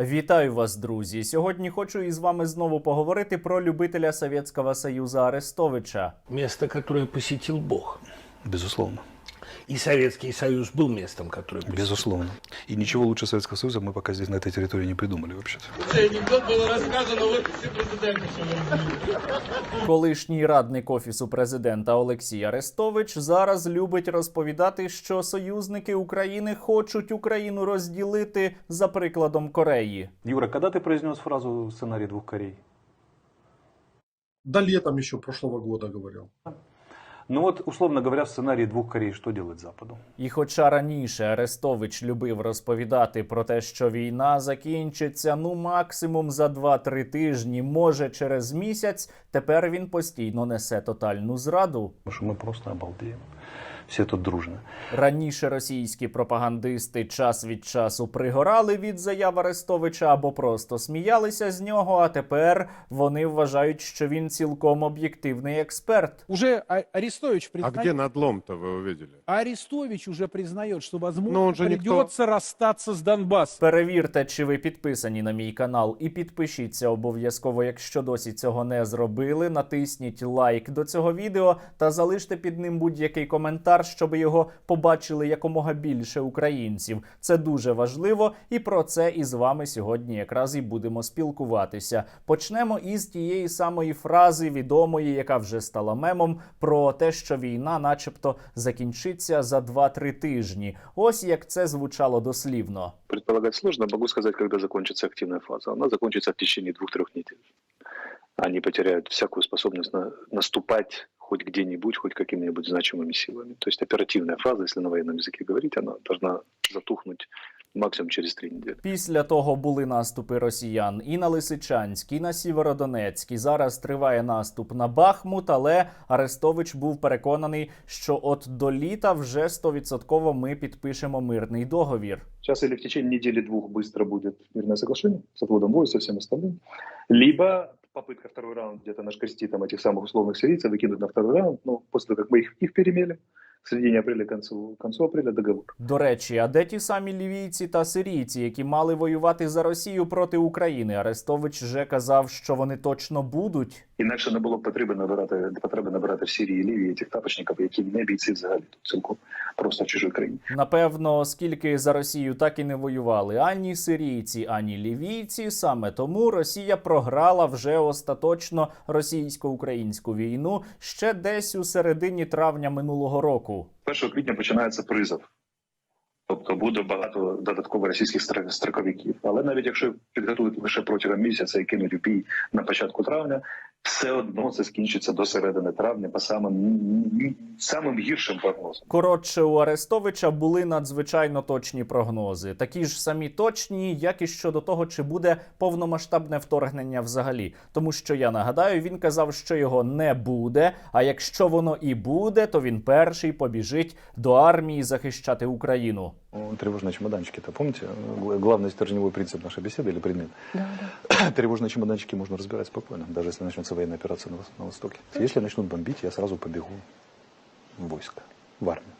Вітаю вас, друзі! Сьогодні хочу із вами знову поговорити про любителя Совєтського Союзу Арестовича. Місто, яке посетил Бог. Безусловно И Советский Союз был местом, которое посетил. Безусловно. И ничего лучше Советского Союза мы пока здесь на этой территории не придумали вообще-то. Цей анекдот було розказано в офісі президента, що ви Колишній радник офісу президента Олексій Арестович зараз любить розповідати, що союзники України хочуть Україну розділити за прикладом Кореї. Юра, когда ты произнес фразу «сценарий двух Корей»? Да летом еще прошлого года говорил. Ну от, условно говоря, в сценарії двох Корей що делать Западу? І хоча раніше Арестович любив розповідати про те, що війна закінчиться ну максимум за 2-3 тижні, може через місяць, тепер він постійно несе тотальну зраду. Що ми просто обалдеем. Все тут дружно. Раніше російські пропагандисти час від часу пригорали від заяв Арестовича або просто сміялися з нього. А тепер вони вважають, що він цілком об'єктивний експерт. Уже А- Арестович А признает, где надлом-то вы увидели? Арестович уже признает, что возможно Но он же никто- придется расстаться. Перевірте, чи ви підписані на мій канал, і підпишіться обов'язково, якщо досі цього не зробили. Натисніть лайк до цього відео та залиште під ним будь-який коментар, щоб його побачили якомога більше українців. Це дуже важливо, і про це із вами сьогодні якраз і будемо спілкуватися. Почнемо із тієї самої фрази відомої, яка вже стала мемом, про те, що війна, начебто, закінчиться за 2-3 тижні. Ось як це звучало дослівно. предполагать сложно. Могу сказать, когда закончится активная фаза. Она закончится в течение двух-трех недель. Они потеряют всякую способность на- наступать хоть где-нибудь, хоть какими-нибудь значимыми силами. То есть оперативная фаза, если на военном языке говорить, она должна затухнуть максимум через три недели. Після того були наступи росіян і на Лисичанськ, і на Сєвєродонецьк. І зараз триває наступ на Бахмут. Але Арестович був переконаний, що от до літа вже 100% ми підпишемо мирний договір. Сейчас или в течение недели-двух быстро будет мирное соглашение с отводом войск, со всем остальным, либо попытка второй раунд где-то нашкрести там этих самых условных сирийцев, выкинуть на второй раунд, но после того, как мы их, их перемелим, в середине апреля, концу, концу апреля договор. До речі, а де ті самі лівійці та сирійці, які мали воювати за Росію проти України? Арестович вже казав, що вони точно будуть. Інакше не було б потреби набирати потреби набирати в Сирії і Лівії тих тапочників, які не бійці взагалі тут цілком просто в чужій країні. Напевно, оскільки за Росію так і не воювали ані сирійці, ані лівійці, саме тому Росія програла вже остаточно російсько-українську війну ще десь у середині травня минулого року. 1 квітня починається призов. Тобто буде багато додатково російських строковиків. Але навіть якщо підготують лише протягом місяця і кинуть у бій на початку травня, все одно це скінчиться до середини травня по самим, самим гіршим прогнозам. Коротше, у Арестовича були надзвичайно точні прогнози, такі ж самі точні, як і щодо того, чи буде повномасштабне вторгнення взагалі. Тому що я нагадаю, він казав, що його не буде. А якщо воно і буде, то він перший побіжить до армії захищати Україну. Ну, Тревожные чемоданчики-то, помните? Гла- Главный стержневой принцип нашей беседы или предмет? Тревожные чемоданчики можно разбирать спокойно, даже если начнется военная операция на, вос- на Востоке. Если начнут бомбить, я сразу побегу в войско, в армию.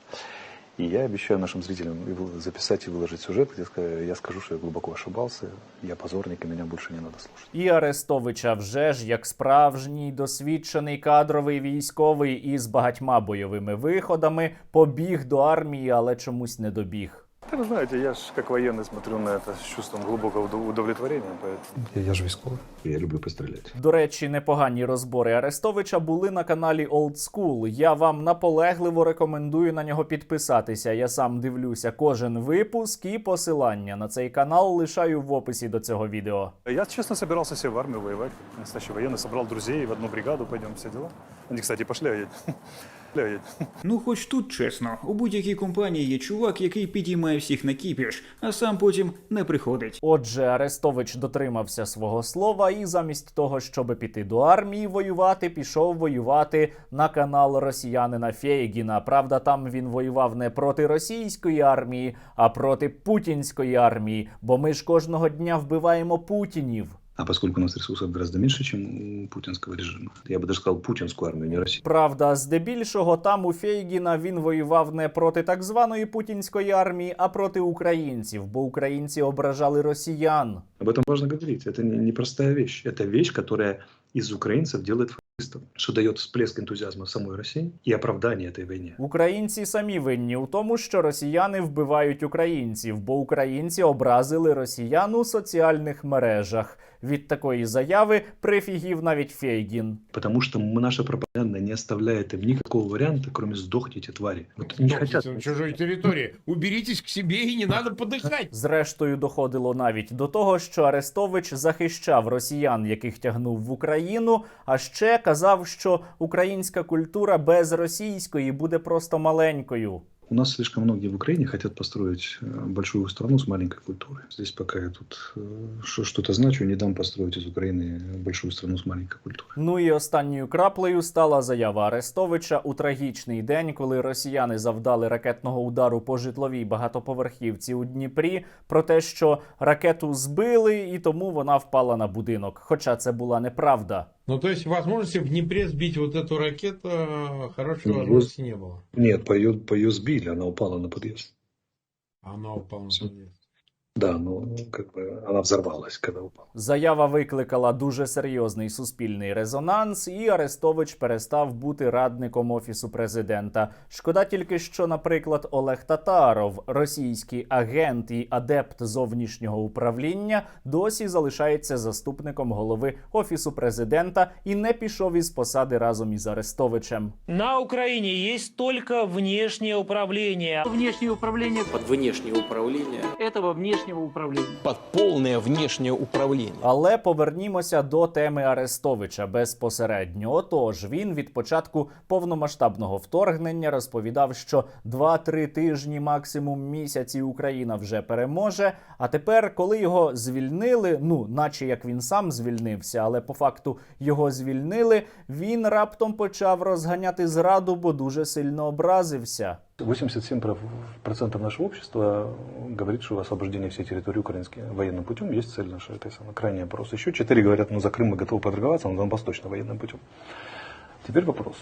И я обещаю нашим зрителям и вы- записать и выложить сюжет, где ска- я скажу, что я глубоко ошибался, я позорник, и меня больше не надо слушать. І Арестовича вже ж як справжній досвідчений кадровий військовий із багатьма бойовими виходами побіг до армії, але чомусь не добіг. Да вы знаете, я же как военный смотрю на это с чувством глубокого удов- удовлетворения, поэтому... Я, я же військовий. Я люблю пострелять. До речі, непогані розбори Арестовича були на каналі Old School. Я вам наполегливо рекомендую на нього підписатися. Я сам дивлюся кожен випуск і посилання на цей канал лишаю в описі до цього відео. Я, честно, собирался себе в армию воевать. Настоящий военный, собрал друзей, в одну бригаду пойдем, все дела. Они, кстати, я- Ну, хоч тут чесно, у будь-якій компанії є чувак, який підіймає всіх на кіпіш, а сам потім не приходить. Отже, Арестович дотримався свого слова і замість того, щоб піти до армії воювати, пішов воювати на канал росіянина Фейгіна. Правда, там він воював не проти російської армії, а проти путінської армії. Бо ми ж кожного дня вбиваємо путінів. А поскольку у нас ресурсов гораздо меньше, чем у путинского режима, я бы даже сказал путинскую армию, не Россию. Правда, здебільшого там у Фейгіна він воював не проти так званої путінської армії, а проти українців, бо українці ображали росіян. Об этом важно говорить. Это не- непростая вещь. Это вещь, которая из украинцев делает фашистов, что дает всплеск энтузиазма в самой России и оправдание этой войне. Українці самі винні у тому, що росіяни вбивають українців, бо українці образили росіян у соціальних мережах. Від такої заяви прифігів навіть Фейгін. Потому что мы- наша пропаганда не оставляет им никакого варианта, кроме «сдохните, твари». Вот не хотят. на чужой территории. Уберитесь к себе и не надо подыхать. Зрештою, доходило навіть до того, що Арестович захищав росіян, яких тягнув в Україну, а ще казав, що українська культура без російської буде просто маленькою. У нас слишком многие в Украине хотят построить э, большую страну с маленькой культурой. Здесь пока я тут э, шо- что-то значу, не дам построить из Украины большую страну с маленькой культурой. Ну і останньою краплею стала заява Арестовича у трагічний день, коли росіяни завдали ракетного удару по житловій багатоповерхівці у Дніпрі, про те, що ракету збили, і тому вона впала на будинок. Хоча це була неправда. Ну, то есть возможности в Днепре сбить вот эту ракету хорошей Ну, возможности не было. Нет, по ее, по ее сбили, она упала на подъезд. Она упала на подъезд. Да, но как бы она взорвалась, когда упала. Заява викликала дуже серйозний суспільний резонанс, і Арестович перестав бути радником офісу президента. Шкода тільки, що, наприклад, Олег Татаров, російський агент і адепт зовнішнього управління, досі залишається заступником голови офісу президента і не пішов із посади разом із Арестовичем. На Украине есть только внешнее управление. Внешнее управление под внешнее управление этого внешнего управления. под полное внешнее управление. Але повернімося до теми Арестовича безпосередньо. Отож, він від початку повномасштабного вторгнення розповідав, що 2-3 тижні, максимум місяці, Україна вже переможе. А тепер, коли його звільнили, ну наче як він сам звільнився, але по факту його звільнили, він раптом почав розганяти зраду, бо дуже сильно образився. 87% нашего общества говорит, что освобождение всей территории украинской военным путем есть цель наша. Это самый крайний опрос. Еще четыре говорят, ну за Крым мы готовы подорговаться, но Донбасс точно военным путем. Теперь вопрос.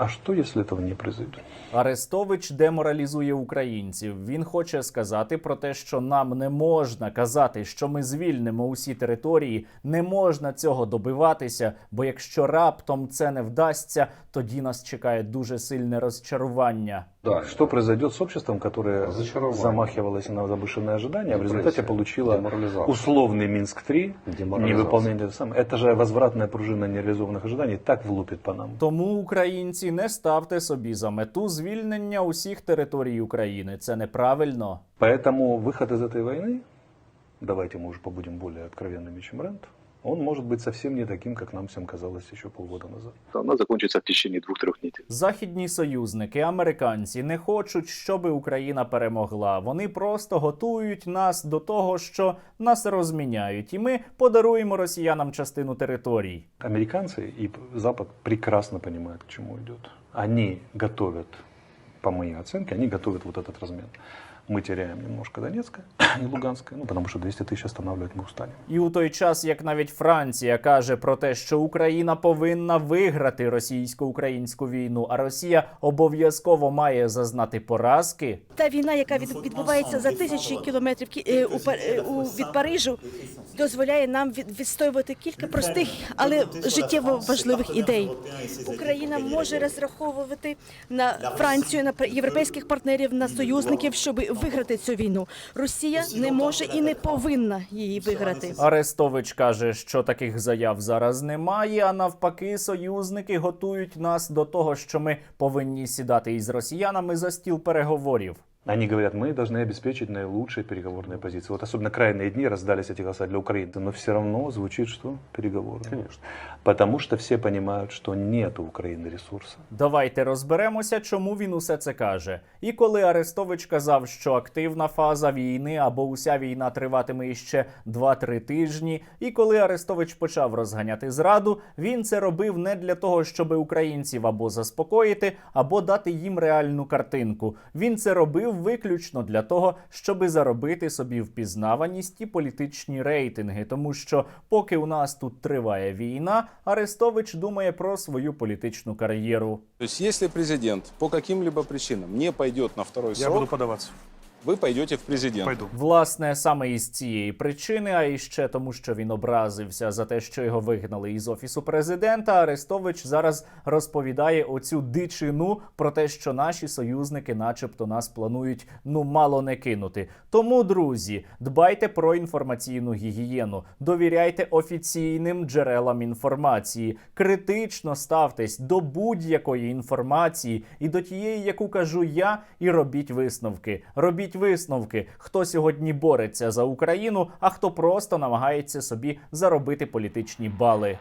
А что, если этого не произойдет? Арестович деморалізує українців. Він хоче сказати про те, що нам не можна казати, що ми звільнимо усі території, не можна цього добиватися. Бо якщо раптом це не вдасться, тоді нас чекає дуже сильне розчарування. Да. Что произойдет с обществом, которое замахивалось на завышенные ожидания, а в результате получило условный Минск-3, невыполнение этого самого. Это же возвратная пружина нереализованных ожиданий так влупит по нам. Тому українці не ставте собі за мету звільнення усіх територій України. Це неправильно. Поэтому выход из этой войны, давайте мы уже побудем более откровенными, чем Рент, он может быть совсем не таким, как нам всем казалось еще полгода назад. Она закончится в течение двух-трех недель. Західні союзники, американці не хочуть, щоб Україна перемогла. Вони просто готують нас до того, що нас розміняють, і ми подаруємо росіянам частину територій. Американцы и Запад прекрасно понимают, к чему идет. Они готовят, по моей оценке, они готовят вот этот размен. Мы теряем немножко Донецкое и Луганское, ну, потому что 200 тысяч останавливать мы устанем. І у той час, як навіть Франція каже про те, що Україна повинна виграти російсько-українську війну, а Росія обов'язково має зазнати поразки. Та війна, яка від- відбувається за тисячі кілометрів кі- е, у, Пар- е, у, від Парижу, дозволяє нам від, відстоювати кілька простих, але життєво важливих ідей. Україна може розраховувати на Францію, на пр- європейських партнерів, на союзників, щоб виграти цю війну. Росія не може і не повинна її виграти. Арестович каже, що таких заяв зараз немає. А навпаки, союзники готують нас до того, що ми повинні сідати із росіянами за стіл переговорів. Они говорят, мы должны обеспечить наилучшие переговорные позиции. Вот особенно крайние дни раздались эти голоса для Украины. Но все равно звучит, что переговоры. Конечно. Потому что все понимают, что нет у Украины ресурса. Давайте розберемося, чому він усе це каже. І коли Арестович казав, що активна фаза війни або уся війна триватиме іще 2-3 тижні, і коли Арестович почав розганяти зраду, він це робив не для того, щоб українців або заспокоїти, або дати їм реальну картинку. Він це робив виключно для того, щоби заробити собі впізнаваність і політичні рейтинги, тому що поки у нас тут триває війна, Арестович думає про свою політичну кар'єру. Тобто, якщо президент по каким-либо причинам не пойде на второй Я буду подаваться. Вы пойдете в президент. Пойду. Власне, саме із цієї причини, а і ще тому, що він образився за те, що його вигнали із офісу президента. Арестович зараз розповідає оцю дичину про те, що наші союзники, начебто, нас планують ну мало не кинути. Тому, друзі, дбайте про інформаційну гігієну, довіряйте офіційним джерелам інформації, критично ставтесь до будь-якої інформації і до тієї, яку кажу я, і робіть висновки. Робіть висновки, хто сьогодні бореться за Україну, а хто просто намагається собі заробити політичні бали.